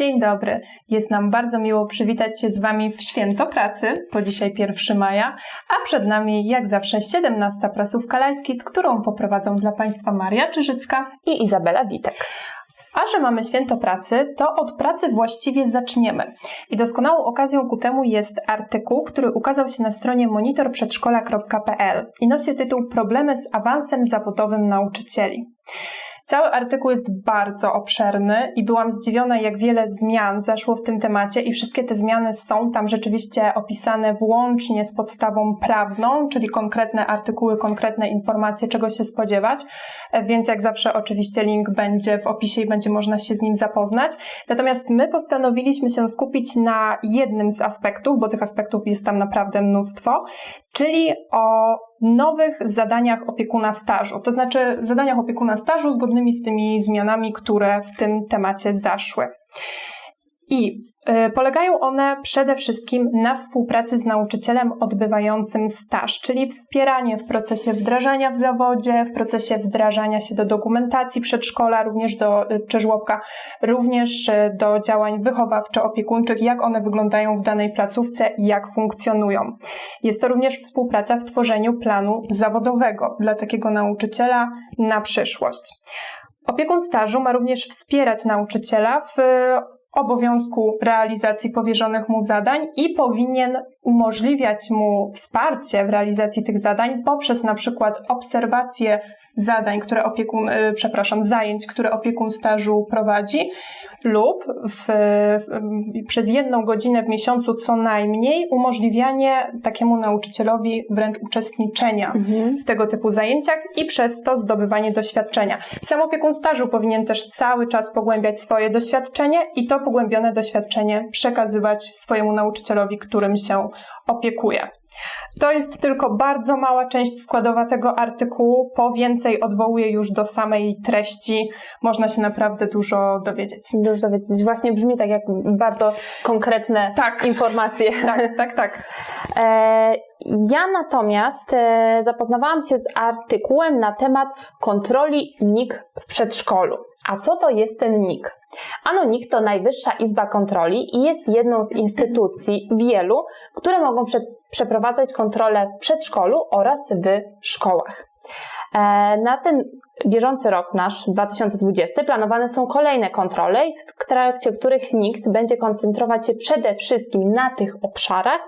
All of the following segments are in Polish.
Dzień dobry. Jest nam bardzo miło przywitać się z Wami w Święto Pracy, bo dzisiaj 1 maja, a przed nami jak zawsze 17 prasówka Live Kit, którą poprowadzą dla Państwa Maria Czyżycka i Izabela Witek. A że mamy święto pracy, to od pracy właściwie zaczniemy. I doskonałą okazją ku temu jest artykuł, który ukazał się na stronie monitorprzedszkola.pl i nosi tytuł Problemy z awansem zawodowym nauczycieli. Cały artykuł jest bardzo obszerny i byłam zdziwiona, jak wiele zmian zaszło w tym temacie, i wszystkie te zmiany są tam rzeczywiście opisane włącznie z podstawą prawną, czyli konkretne artykuły, konkretne informacje, czego się spodziewać. Więc, jak zawsze, oczywiście link będzie w opisie i będzie można się z nim zapoznać. Natomiast my postanowiliśmy się skupić na jednym z aspektów, bo tych aspektów jest tam naprawdę mnóstwo, czyli o nowych zadaniach opiekuna stażu, to znaczy zadaniach opiekuna stażu zgodnymi z tymi zmianami, które w tym temacie zaszły. I Polegają one przede wszystkim na współpracy z nauczycielem odbywającym staż, czyli wspieranie w procesie wdrażania w zawodzie, w procesie wdrażania się do dokumentacji przedszkola, również do, y, czy żłobka, również y, do działań wychowawczo-opiekuńczych, jak one wyglądają w danej placówce i jak funkcjonują. Jest to również współpraca w tworzeniu planu zawodowego dla takiego nauczyciela na przyszłość. Opiekun stażu ma również wspierać nauczyciela w obowiązku realizacji powierzonych mu zadań i powinien umożliwiać mu wsparcie w realizacji tych zadań poprzez na przykład obserwację zadań, które opiekun, y, przepraszam, zajęć, które opiekun stażu prowadzi, lub w, w, przez jedną godzinę w miesiącu co najmniej umożliwianie takiemu nauczycielowi wręcz uczestniczenia mhm. w tego typu zajęciach i przez to zdobywanie doświadczenia. Sam opiekun stażu powinien też cały czas pogłębiać swoje doświadczenie i to pogłębione doświadczenie przekazywać swojemu nauczycielowi, którym się opiekuje. To jest tylko bardzo mała część składowa tego artykułu. Po więcej odwołuję już do samej treści. Można się naprawdę dużo dowiedzieć. Dużo dowiedzieć. Właśnie brzmi tak jak bardzo konkretne tak. informacje. Tak, tak, tak. E, ja natomiast e, zapoznawałam się z artykułem na temat kontroli NIK w przedszkolu. A co to jest ten NIK? Ano NIK to Najwyższa Izba Kontroli i jest jedną z instytucji wielu, które mogą prze przeprowadzać kontrolę w przedszkolu oraz w szkołach. E, na ten bieżący rok nasz, 2020, planowane są kolejne kontrole, w trakcie których NIKT będzie koncentrować się przede wszystkim na tych obszarach,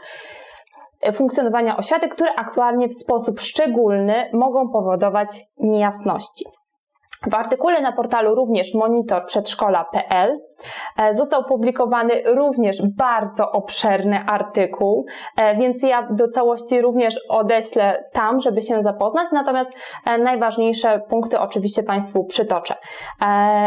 funkcjonowania oświaty, które aktualnie w sposób szczególny mogą powodować niejasności. W artykule na portalu również monitorprzedszkola.pl e, został opublikowany również bardzo obszerny artykuł, e, więc ja do całości również odeślę tam, żeby się zapoznać, natomiast e, najważniejsze punkty oczywiście Państwu przytoczę.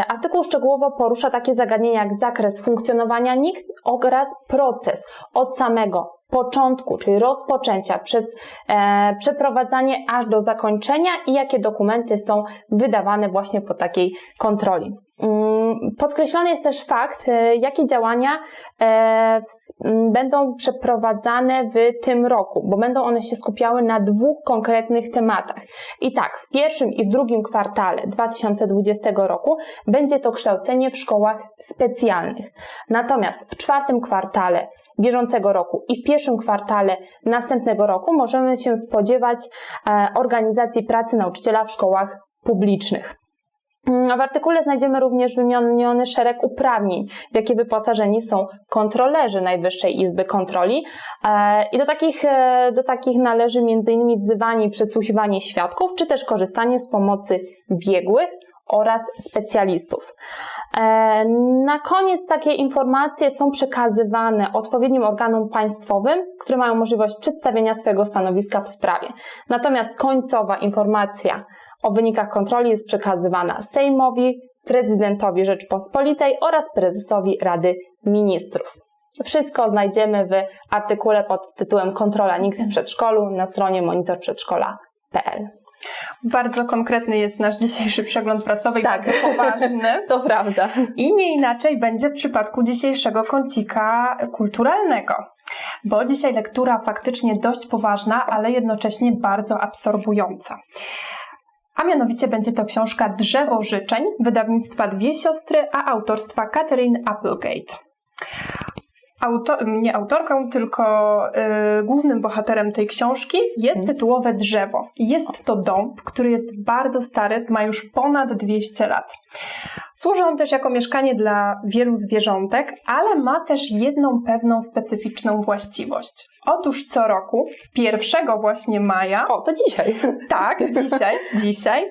Artykuł szczegółowo porusza takie zagadnienia jak zakres funkcjonowania NIK oraz proces od samego początku, czyli rozpoczęcia, przez e, przeprowadzanie aż do zakończenia i jakie dokumenty są wydawane właśnie po takiej kontroli. Mm, podkreślony jest też fakt, e, jakie działania e, będą przeprowadzane w tym roku, bo będą one się skupiały na dwóch konkretnych tematach. I tak, w pierwszym i w drugim kwartale 2020 roku będzie to kształcenie w szkołach specjalnych. Natomiast w czwartym kwartale bieżącego roku i w pierwszym kwartale następnego roku możemy się spodziewać e, organizacji pracy nauczyciela w szkołach publicznych. Mm, w artykule znajdziemy również wymieniony szereg uprawnień, w jakie wyposażeni są kontrolerzy Najwyższej Izby Kontroli. E, I do takich, e, do takich należy m.in. wzywanie i przesłuchiwanie świadków, czy też korzystanie z pomocy biegłych oraz specjalistów. E, na koniec takie informacje są przekazywane odpowiednim organom państwowym, które mają możliwość przedstawienia swojego stanowiska w sprawie. Natomiast końcowa informacja o wynikach kontroli jest przekazywana Sejmowi, prezydentowi Rzeczpospolitej oraz prezesowi Rady Ministrów. Wszystko znajdziemy w artykule pod tytułem Kontrola NIKS w przedszkolu na stronie monitorprzedszkola.pl. Bardzo konkretny jest nasz dzisiejszy przegląd prasowy tak. bardzo poważny. to prawda. I nie inaczej będzie w przypadku dzisiejszego kącika kulturalnego. Bo dzisiaj lektura faktycznie dość poważna, ale jednocześnie bardzo absorbująca. A mianowicie będzie to książka Drzewo Życzeń, wydawnictwa Dwie Siostry, a autorstwa Catherine Applegate. Nie autorką, tylko y, głównym bohaterem tej książki jest Mhm. tytułowe drzewo. Jest to dąb, który jest bardzo stary, ma już ponad 200 lat. Służy on też jako mieszkanie dla wielu zwierzątek, ale ma też jedną pewną specyficzną właściwość. Otóż co roku, 1 właśnie maja, O, to dzisiaj. tak, dzisiaj, dzisiaj,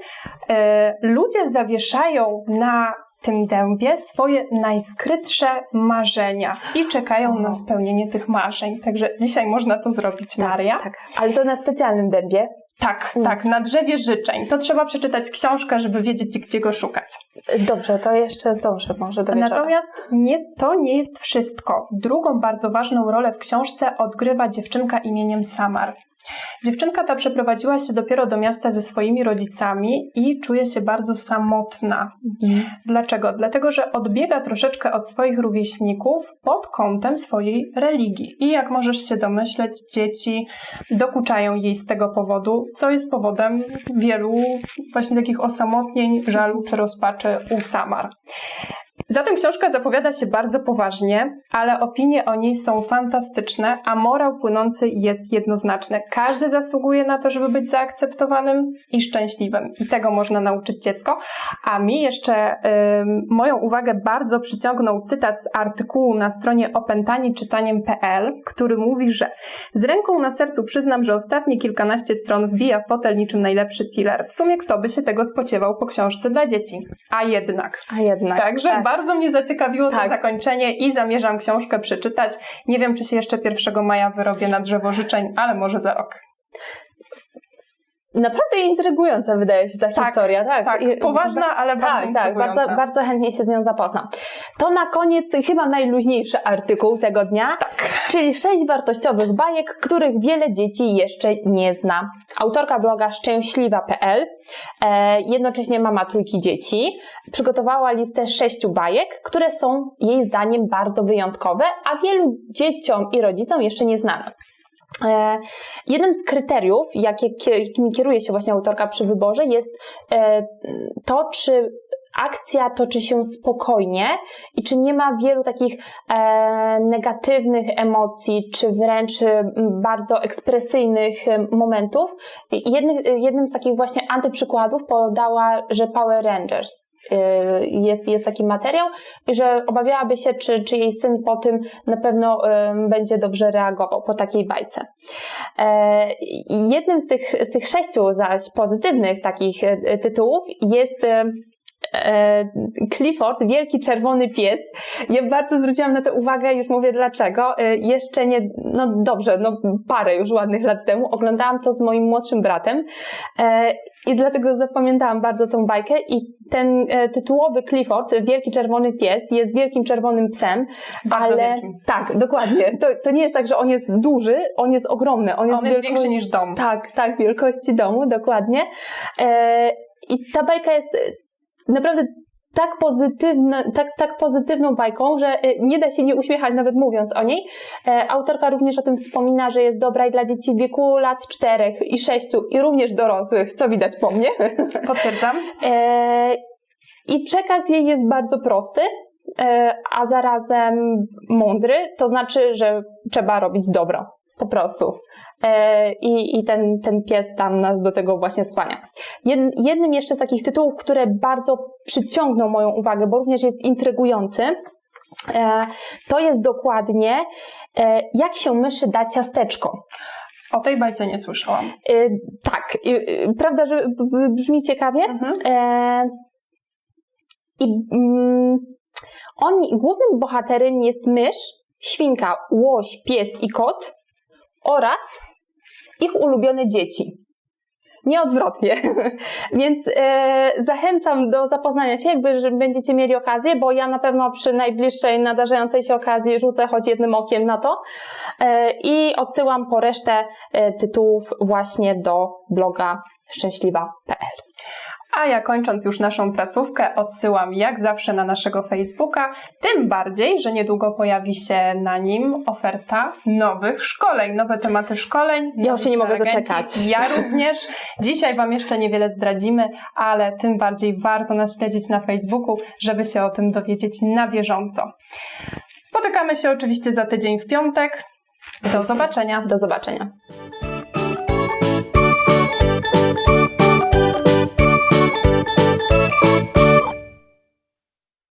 e, ludzie zawieszają na tym dębie swoje najskrytsze marzenia i czekają na spełnienie tych marzeń. Także dzisiaj można to zrobić, Maria. Tak, ale to na specjalnym dębie. Tak, Mm. tak, na drzewie życzeń. To trzeba przeczytać książkę, żeby wiedzieć, gdzie go szukać. Dobrze, to jeszcze zdążę może do wieczora. Natomiast nie, to nie jest wszystko. Drugą bardzo ważną rolę w książce odgrywa dziewczynka imieniem Samar. Dziewczynka ta przeprowadziła się dopiero do miasta ze swoimi rodzicami i czuje się bardzo samotna. Mhm. Dlaczego? Dlatego, że odbiega troszeczkę od swoich rówieśników pod kątem swojej religii. I jak możesz się domyśleć, dzieci dokuczają jej z tego powodu, co jest powodem wielu właśnie takich osamotnień, żalu czy rozpaczy u Samar. Zatem książka zapowiada się bardzo poważnie, ale opinie o niej są fantastyczne, a morał płynący jest jednoznaczny. Każdy zasługuje na to, żeby być zaakceptowanym i szczęśliwym. I tego można nauczyć dziecko. A mi jeszcze ym, moją uwagę bardzo przyciągnął cytat z artykułu na stronie opętaniczytaniem.pl, który mówi, że z ręką na sercu przyznam, że ostatnie kilkanaście stron wbija w fotel niczym najlepszy tiller. W sumie kto by się tego spodziewał po książce dla dzieci? A jednak. A jednak. Także tak. bardzo mnie zaciekawiło to Tak. zakończenie i zamierzam książkę przeczytać. Nie wiem, czy się jeszcze 1 maja wyrobię na drzewo życzeń, ale może za rok. Naprawdę intrygująca wydaje się ta Tak, historia, tak. Tak, poważna, ale bardzo Tak, tak, bardzo, bardzo chętnie się z nią zapoznam. To na koniec chyba najluźniejszy artykuł tego dnia, Tak. czyli sześć wartościowych bajek, których wiele dzieci jeszcze nie zna. Autorka bloga szczęśliwa.pl, e, jednocześnie mama trójki dzieci, przygotowała listę sześciu bajek, które są jej zdaniem bardzo wyjątkowe, a wielu dzieciom i rodzicom jeszcze nie znane. E, Jednym z kryteriów, jakimi kieruje się właśnie autorka przy wyborze, jest e, to, czy akcja toczy się spokojnie i czy nie ma wielu takich e, negatywnych emocji, czy wręcz e, bardzo ekspresyjnych e, momentów. I Jedny, jednym z takich właśnie antyprzykładów podała, że Power Rangers e, jest, jest taki materiał i że obawiałaby się, czy, czy jej syn po tym na pewno będzie dobrze reagował po takiej bajce. Jednym z tych, z tych sześciu zaś pozytywnych takich tytułów jest Clifford, wielki czerwony pies. Ja bardzo zwróciłam na to uwagę, już mówię dlaczego. E, Jeszcze nie, no dobrze, no parę już ładnych lat temu oglądałam to z moim młodszym bratem e, i dlatego zapamiętałam bardzo tą bajkę i ten e, tytułowy Clifford, wielki czerwony pies, jest wielkim czerwonym psem, Bardzo ale wielkim. tak, dokładnie. To, to nie jest tak, że on jest duży, on jest ogromny. On jest, On jest wielkości- większy niż dom. tak, tak, wielkości domu, dokładnie. E, I ta bajka jest e, naprawdę tak, pozytywna, tak, tak pozytywną bajką, że e, nie da się nie uśmiechać nawet mówiąc o niej. E, autorka również o tym wspomina, że jest dobra i dla dzieci w wieku lat 4 i 6 i również dorosłych, co widać po mnie. Potwierdzam. E, I przekaz jej jest bardzo prosty, a zarazem mądry, to znaczy, że trzeba robić dobro. Po prostu. E, I, i ten, ten pies tam nas do tego właśnie skłania. Jed, jednym jeszcze z takich tytułów, które bardzo przyciągnął moją uwagę, bo również jest intrygujący, e, to jest dokładnie e, jak się myszy da ciasteczko. O tej bajce nie słyszałam. Tak, prawda, że brzmi ciekawie? Mhm. I mm, oni, głównym bohaterem jest mysz, świnka, łoś, pies i kot oraz ich ulubione dzieci. Nie odwrotnie. Więc e, zachęcam do zapoznania się, jakby, że będziecie mieli okazję, bo ja na pewno przy najbliższej nadarzającej się okazji rzucę choć jednym okiem na to e, i odsyłam po resztę e, tytułów właśnie do bloga szczęśliwa.pl. A ja kończąc już naszą prasówkę, odsyłam jak zawsze na naszego Facebooka, tym bardziej, że niedługo pojawi się na nim oferta nowych szkoleń, nowe tematy szkoleń. Ja już się nie mogę doczekać. Ja również. Dzisiaj Wam jeszcze niewiele zdradzimy, ale tym bardziej warto nas śledzić na Facebooku, żeby się o tym dowiedzieć na bieżąco. Spotykamy się oczywiście za tydzień w piątek. Do zobaczenia. Do zobaczenia.